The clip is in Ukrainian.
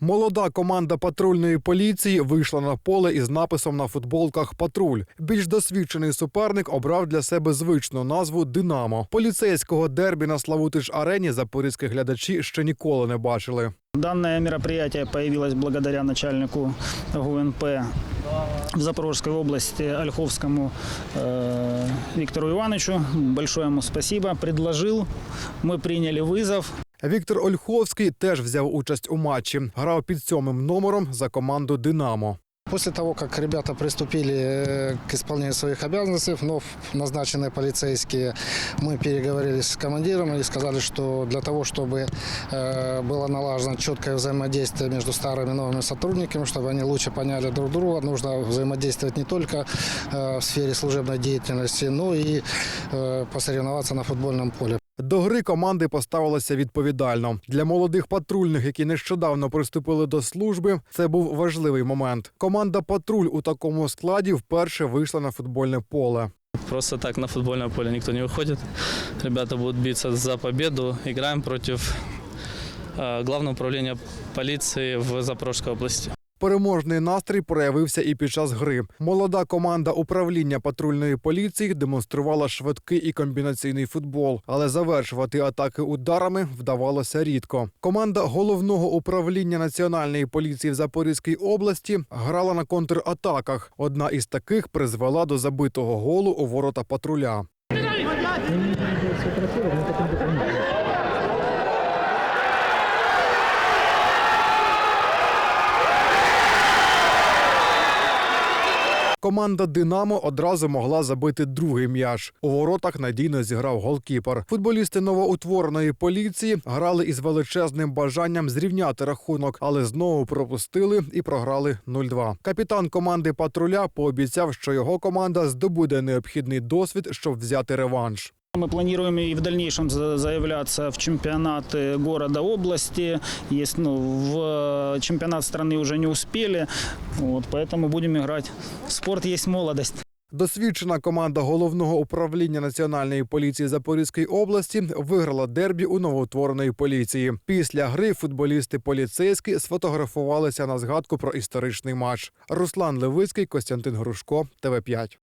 Молода команда патрульної поліції вийшла на поле із написом на футболках Патруль. Більш досвідчений суперник обрав для себе звичну назву Динамо. Поліцейського дербі на Славутич арені запорізькі глядачі ще ніколи не бачили. Данное мероприятие появилось благодаря начальнику ГУНП в Запорожской области Ольховскому э, Виктору Ивановичу. Большое ему спасибо. Предложил, мы приняли вызов. Віктор Ольховський теж взяв участь у матчі. Грав під сьомим номером за команду Динамо. После того, как ребята приступили э, к исполнению своих обязанностей, вновь назначенные полицейские, мы переговорили с командиром и сказали, что для того, чтобы э, было налажено четкое взаимодействие между старыми и новыми сотрудниками, чтобы они лучше поняли друг друга, нужно взаимодействовать не только э, в сфере служебной деятельности, но и э, посоревноваться на футбольном поле. До гри команди поставилися відповідально. Для молодих патрульних, які нещодавно приступили до служби, це був важливий момент. Команда патруль у такому складі вперше вийшла на футбольне поле. Просто так на футбольное поле никто не выходит. Ребята будут биться за победу. Играем против э, Главного управления полиции в Запорожской области. Переможний настрій проявився і під час гри. Молода команда управління патрульної поліції демонструвала швидкий і комбінаційний футбол, але завершувати атаки ударами вдавалося рідко. Команда головного управління національної поліції в Запорізькій області грала на контратаках. Одна із таких призвела до забитого голу у ворота патруля. Команда Динамо одразу могла забити другий м'яч. У воротах надійно зіграв голкіпер. Футболісти новоутвореної поліції грали із величезним бажанням зрівняти рахунок, але знову пропустили і програли 0-2. Капітан команди патруля пообіцяв, що його команда здобуде необхідний досвід, щоб взяти реванш. Мы планируем и в дальнейшем за- заявляться в чемпионаты города, области. Есть, ну, в э, чемпионат страны уже не успели, вот, поэтому будем играть. Спорт есть молодость. Досвідчена команда головного управління національної поліції Запорізької області виграла дербі у новоутвореної поліції. Після гри футболісти поліцейські сфотографувалися на згадку про історичний матч. Руслан Левицький, Костянтин Грушко, ТВ 5